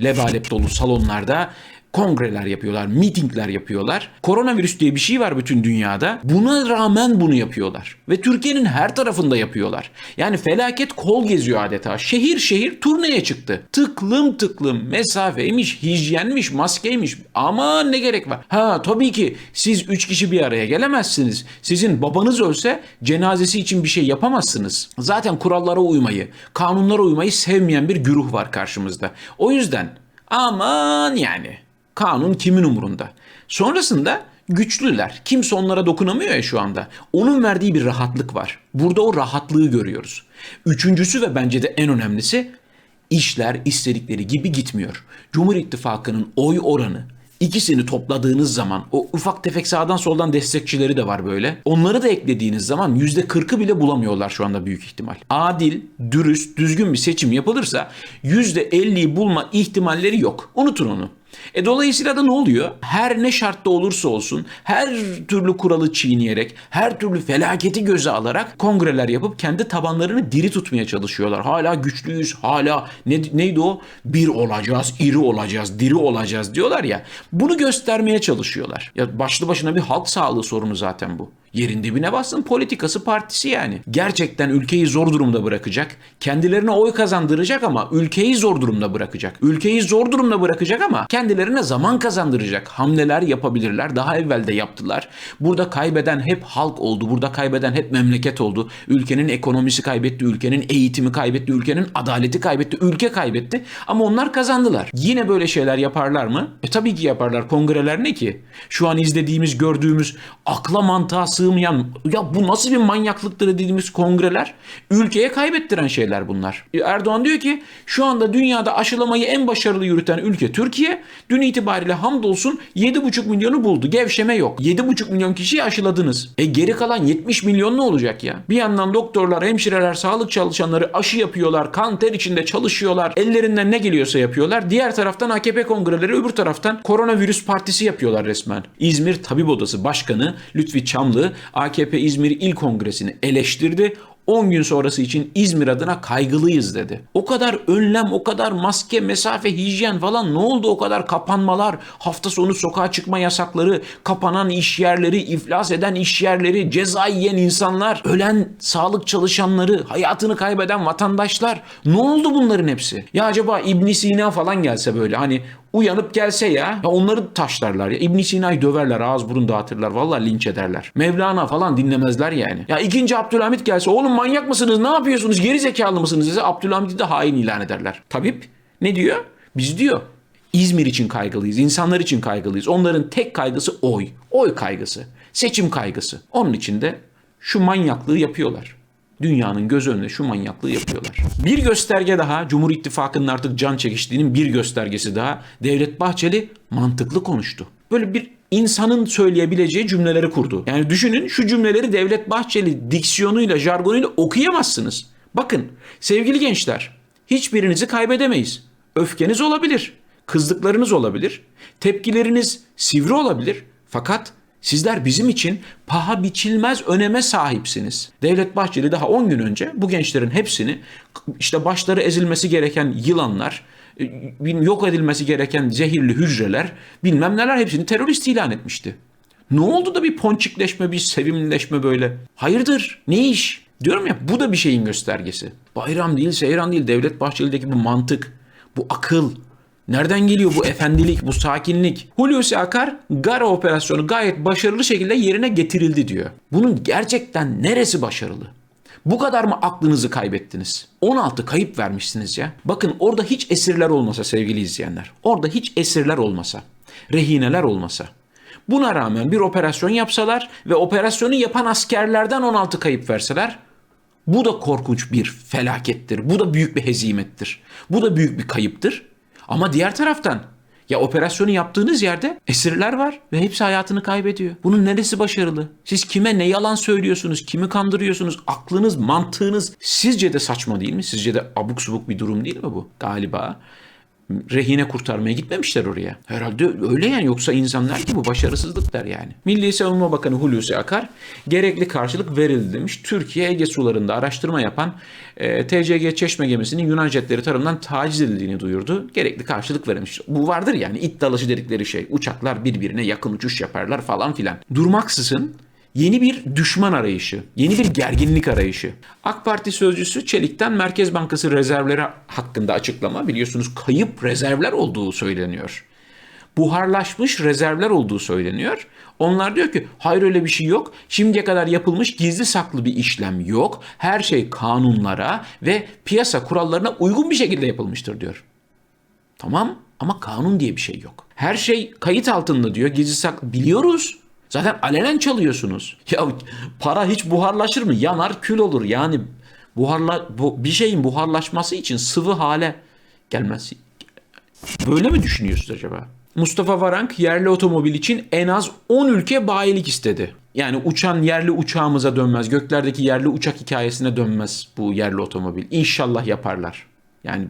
lebalep dolu salonlarda kongreler yapıyorlar, mitingler yapıyorlar. Koronavirüs diye bir şey var bütün dünyada. Buna rağmen bunu yapıyorlar. Ve Türkiye'nin her tarafında yapıyorlar. Yani felaket kol geziyor adeta. Şehir şehir turneye çıktı. Tıklım tıklım mesafeymiş, hijyenmiş, maskeymiş. Ama ne gerek var? Ha tabii ki siz üç kişi bir araya gelemezsiniz. Sizin babanız ölse cenazesi için bir şey yapamazsınız. Zaten kurallara uymayı, kanunlara uymayı sevmeyen bir güruh var karşımızda. O yüzden aman yani kanun kimin umurunda? Sonrasında güçlüler. Kimse onlara dokunamıyor ya şu anda. Onun verdiği bir rahatlık var. Burada o rahatlığı görüyoruz. Üçüncüsü ve bence de en önemlisi işler istedikleri gibi gitmiyor. Cumhur İttifakı'nın oy oranı İkisini topladığınız zaman o ufak tefek sağdan soldan destekçileri de var böyle. Onları da eklediğiniz zaman %40'ı bile bulamıyorlar şu anda büyük ihtimal. Adil, dürüst, düzgün bir seçim yapılırsa %50'yi bulma ihtimalleri yok. Unutun onu. E dolayısıyla da ne oluyor? Her ne şartta olursa olsun, her türlü kuralı çiğneyerek, her türlü felaketi göze alarak kongreler yapıp kendi tabanlarını diri tutmaya çalışıyorlar. Hala güçlüyüz, hala ne, neydi o? Bir olacağız, iri olacağız, diri olacağız diyorlar ya. Bunu göstermeye çalışıyorlar. Ya başlı başına bir halk sağlığı sorunu zaten bu. Yerin dibine bassın politikası partisi yani. Gerçekten ülkeyi zor durumda bırakacak. Kendilerine oy kazandıracak ama ülkeyi zor durumda bırakacak. Ülkeyi zor durumda bırakacak ama kendilerine zaman kazandıracak. Hamleler yapabilirler. Daha evvel de yaptılar. Burada kaybeden hep halk oldu. Burada kaybeden hep memleket oldu. Ülkenin ekonomisi kaybetti. Ülkenin eğitimi kaybetti. Ülkenin adaleti kaybetti. Ülke kaybetti. Ama onlar kazandılar. Yine böyle şeyler yaparlar mı? E tabii ki yaparlar. Kongreler ne ki? Şu an izlediğimiz, gördüğümüz akla mantığa sığmayan ya bu nasıl bir manyaklıktır dediğimiz kongreler ülkeye kaybettiren şeyler bunlar. Erdoğan diyor ki şu anda dünyada aşılamayı en başarılı yürüten ülke Türkiye. Dün itibariyle hamdolsun 7,5 milyonu buldu. Gevşeme yok. 7,5 milyon kişiyi aşıladınız. E geri kalan 70 milyon ne olacak ya? Bir yandan doktorlar, hemşireler, sağlık çalışanları aşı yapıyorlar. Kan ter içinde çalışıyorlar. Ellerinden ne geliyorsa yapıyorlar. Diğer taraftan AKP kongreleri öbür taraftan koronavirüs partisi yapıyorlar resmen. İzmir Tabip Odası Başkanı Lütfi Çamlı AKP İzmir İl Kongresi'ni eleştirdi. 10 gün sonrası için İzmir adına kaygılıyız dedi. O kadar önlem, o kadar maske, mesafe, hijyen falan ne oldu o kadar kapanmalar, hafta sonu sokağa çıkma yasakları, kapanan iş yerleri, iflas eden iş yerleri, ceza yiyen insanlar, ölen sağlık çalışanları, hayatını kaybeden vatandaşlar. Ne oldu bunların hepsi? Ya acaba İbn Sina falan gelse böyle hani uyanıp gelse ya, ya onları taşlarlar ya. İbn Sina'yı döverler, ağız burun dağıtırlar. Vallahi linç ederler. Mevlana falan dinlemezler yani. Ya ikinci Abdülhamit gelse oğlum manyak mısınız? Ne yapıyorsunuz? Geri zekalı mısınız? dese Abdülhamit'i de hain ilan ederler. Tabip ne diyor? Biz diyor İzmir için kaygılıyız, insanlar için kaygılıyız. Onların tek kaygısı oy, oy kaygısı, seçim kaygısı. Onun için de şu manyaklığı yapıyorlar. Dünyanın göz önünde şu manyaklığı yapıyorlar. Bir gösterge daha, Cumhur İttifakı'nın artık can çekiştiğinin bir göstergesi daha. Devlet Bahçeli mantıklı konuştu. Böyle bir insanın söyleyebileceği cümleleri kurdu. Yani düşünün şu cümleleri Devlet Bahçeli diksiyonuyla, jargonuyla okuyamazsınız. Bakın sevgili gençler, hiçbirinizi kaybedemeyiz. Öfkeniz olabilir, kızdıklarınız olabilir, tepkileriniz sivri olabilir. Fakat Sizler bizim için paha biçilmez öneme sahipsiniz. Devlet Bahçeli daha 10 gün önce bu gençlerin hepsini işte başları ezilmesi gereken yılanlar, yok edilmesi gereken zehirli hücreler, bilmem neler hepsini terörist ilan etmişti. Ne oldu da bir ponçikleşme, bir sevimleşme böyle? Hayırdır? Ne iş? Diyorum ya bu da bir şeyin göstergesi. Bayram değil, seyran değil, Devlet Bahçeli'deki bu mantık, bu akıl, Nereden geliyor bu efendilik, bu sakinlik? Hulusi Akar, Gara operasyonu gayet başarılı şekilde yerine getirildi diyor. Bunun gerçekten neresi başarılı? Bu kadar mı aklınızı kaybettiniz? 16 kayıp vermişsiniz ya. Bakın orada hiç esirler olmasa sevgili izleyenler. Orada hiç esirler olmasa, rehineler olmasa. Buna rağmen bir operasyon yapsalar ve operasyonu yapan askerlerden 16 kayıp verseler bu da korkunç bir felakettir. Bu da büyük bir hezimettir. Bu da büyük bir kayıptır. Ama diğer taraftan ya operasyonu yaptığınız yerde esirler var ve hepsi hayatını kaybediyor. Bunun neresi başarılı? Siz kime ne yalan söylüyorsunuz? Kimi kandırıyorsunuz? Aklınız, mantığınız sizce de saçma değil mi? Sizce de abuk subuk bir durum değil mi bu? Galiba. Rehine kurtarmaya gitmemişler oraya. Herhalde öyle yani yoksa insanlar ki bu başarısızlık der yani. Milli Savunma Bakanı Hulusi Akar gerekli karşılık verildi demiş. Türkiye Ege sularında araştırma yapan e, TCG Çeşme gemisinin Yunan jetleri tarafından taciz edildiğini duyurdu. Gerekli karşılık verilmiş. Bu vardır yani it dalaşı dedikleri şey. Uçaklar birbirine yakın uçuş yaparlar falan filan. Durmaksızın Yeni bir düşman arayışı, yeni bir gerginlik arayışı. AK Parti sözcüsü Çelik'ten Merkez Bankası rezervleri hakkında açıklama biliyorsunuz kayıp rezervler olduğu söyleniyor. Buharlaşmış rezervler olduğu söyleniyor. Onlar diyor ki hayır öyle bir şey yok. Şimdiye kadar yapılmış gizli saklı bir işlem yok. Her şey kanunlara ve piyasa kurallarına uygun bir şekilde yapılmıştır diyor. Tamam ama kanun diye bir şey yok. Her şey kayıt altında diyor. Gizli saklı biliyoruz. Zaten alenen çalıyorsunuz. Ya para hiç buharlaşır mı? Yanar kül olur. Yani buharla bu, bir şeyin buharlaşması için sıvı hale gelmesi. Böyle mi düşünüyorsunuz acaba? Mustafa Varank yerli otomobil için en az 10 ülke bayilik istedi. Yani uçan yerli uçağımıza dönmez. Göklerdeki yerli uçak hikayesine dönmez bu yerli otomobil. İnşallah yaparlar. Yani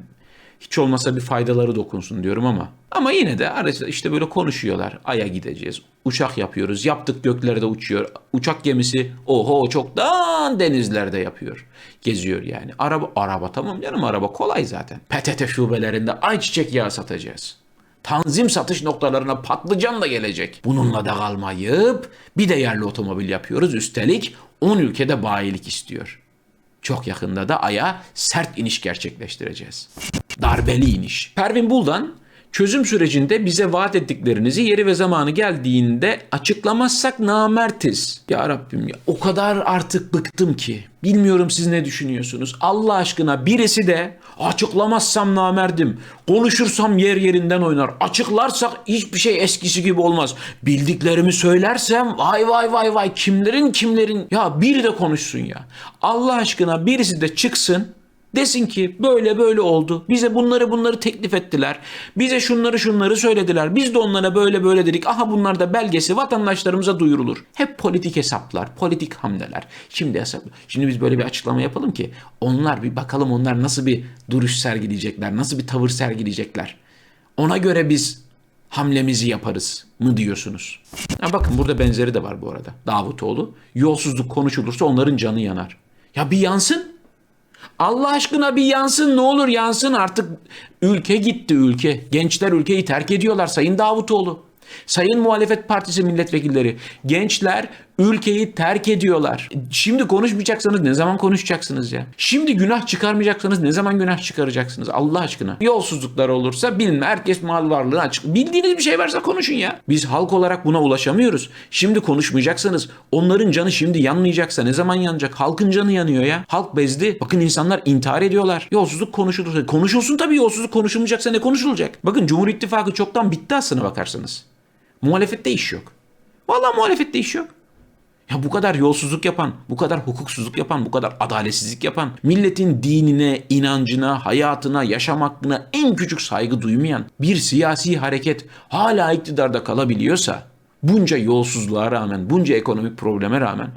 hiç olmasa bir faydaları dokunsun diyorum ama. Ama yine de işte böyle konuşuyorlar. Ay'a gideceğiz. Uçak yapıyoruz. Yaptık göklerde uçuyor. Uçak gemisi oho çoktan denizlerde yapıyor. Geziyor yani. Araba araba tamam canım araba kolay zaten. PTT şubelerinde ayçiçek yağı satacağız. Tanzim satış noktalarına patlıcan da gelecek. Bununla da kalmayıp bir de yerli otomobil yapıyoruz. Üstelik 10 ülkede bayilik istiyor. Çok yakında da Ay'a sert iniş gerçekleştireceğiz. Darbeli iniş. Pervin Buldan çözüm sürecinde bize vaat ettiklerinizi yeri ve zamanı geldiğinde açıklamazsak namertiz. Ya Rabbim ya o kadar artık bıktım ki. Bilmiyorum siz ne düşünüyorsunuz. Allah aşkına birisi de açıklamazsam namerdim. Konuşursam yer yerinden oynar. Açıklarsak hiçbir şey eskisi gibi olmaz. Bildiklerimi söylersem vay vay vay vay kimlerin kimlerin. Ya biri de konuşsun ya. Allah aşkına birisi de çıksın Desin ki böyle böyle oldu. Bize bunları bunları teklif ettiler. Bize şunları şunları söylediler. Biz de onlara böyle böyle dedik. Aha bunlar da belgesi vatandaşlarımıza duyurulur. Hep politik hesaplar, politik hamleler. Şimdi hesap. Şimdi biz böyle bir açıklama yapalım ki onlar bir bakalım onlar nasıl bir duruş sergileyecekler, nasıl bir tavır sergileyecekler. Ona göre biz hamlemizi yaparız mı diyorsunuz? Ha bakın burada benzeri de var bu arada. Davutoğlu. Yolsuzluk konuşulursa onların canı yanar. Ya bir yansın. Allah aşkına bir yansın ne olur yansın artık ülke gitti ülke. Gençler ülkeyi terk ediyorlar Sayın Davutoğlu. Sayın Muhalefet Partisi milletvekilleri, gençler ülkeyi terk ediyorlar. Şimdi konuşmayacaksanız ne zaman konuşacaksınız ya? Şimdi günah çıkarmayacaksanız ne zaman günah çıkaracaksınız Allah aşkına? Yolsuzluklar olursa bilme herkes mal varlığını açık. Bildiğiniz bir şey varsa konuşun ya. Biz halk olarak buna ulaşamıyoruz. Şimdi konuşmayacaksanız onların canı şimdi yanmayacaksa ne zaman yanacak? Halkın canı yanıyor ya. Halk bezdi. Bakın insanlar intihar ediyorlar. Yolsuzluk konuşulur. Konuşulsun tabii yolsuzluk konuşulmayacaksa ne konuşulacak? Bakın Cumhur İttifakı çoktan bitti aslına bakarsanız. Muhalefette iş yok. Vallahi muhalefette iş yok. Ya bu kadar yolsuzluk yapan, bu kadar hukuksuzluk yapan, bu kadar adaletsizlik yapan, milletin dinine, inancına, hayatına, yaşam hakkına en küçük saygı duymayan bir siyasi hareket hala iktidarda kalabiliyorsa, bunca yolsuzluğa rağmen, bunca ekonomik probleme rağmen,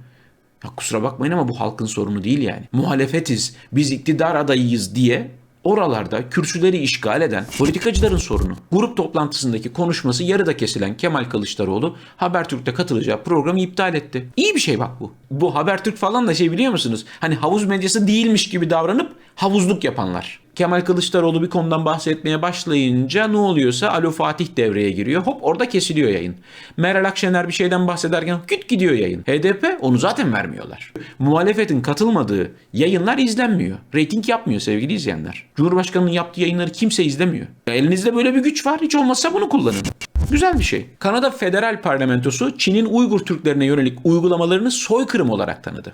ya kusura bakmayın ama bu halkın sorunu değil yani. Muhalefetiz, biz iktidar adayıyız diye oralarda kürsüleri işgal eden politikacıların sorunu. Grup toplantısındaki konuşması yarıda kesilen Kemal Kılıçdaroğlu Habertürk'te katılacağı programı iptal etti. İyi bir şey bak bu. Bu Habertürk falan da şey biliyor musunuz? Hani havuz medyası değilmiş gibi davranıp havuzluk yapanlar. Kemal Kılıçdaroğlu bir konudan bahsetmeye başlayınca ne oluyorsa Alo Fatih devreye giriyor. Hop orada kesiliyor yayın. Meral Akşener bir şeyden bahsederken küt gidiyor yayın. HDP onu zaten vermiyorlar. Muhalefetin katılmadığı yayınlar izlenmiyor. Rating yapmıyor sevgili izleyenler. Cumhurbaşkanının yaptığı yayınları kimse izlemiyor. Elinizde böyle bir güç var. Hiç olmazsa bunu kullanın. Güzel bir şey. Kanada Federal Parlamentosu Çin'in Uygur Türklerine yönelik uygulamalarını soykırım olarak tanıdı.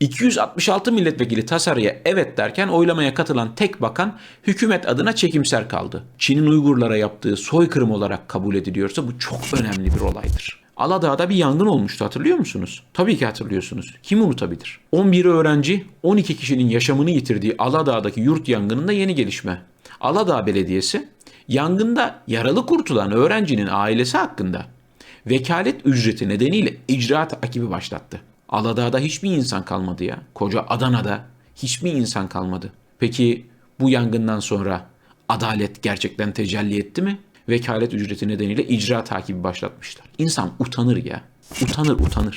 266 milletvekili tasarıya evet derken oylamaya katılan tek bakan hükümet adına çekimser kaldı. Çin'in Uygurlara yaptığı soykırım olarak kabul ediliyorsa bu çok önemli bir olaydır. Aladağ'da bir yangın olmuştu hatırlıyor musunuz? Tabii ki hatırlıyorsunuz. Kim unutabilir? 11 öğrenci 12 kişinin yaşamını yitirdiği Aladağ'daki yurt yangınında yeni gelişme. Aladağ Belediyesi yangında yaralı kurtulan öğrencinin ailesi hakkında vekalet ücreti nedeniyle icraat takibi başlattı. Aladağ'da hiçbir insan kalmadı ya. Koca Adana'da hiçbir insan kalmadı. Peki bu yangından sonra adalet gerçekten tecelli etti mi? Vekalet ücreti nedeniyle icra takibi başlatmışlar. İnsan utanır ya. Utanır utanır.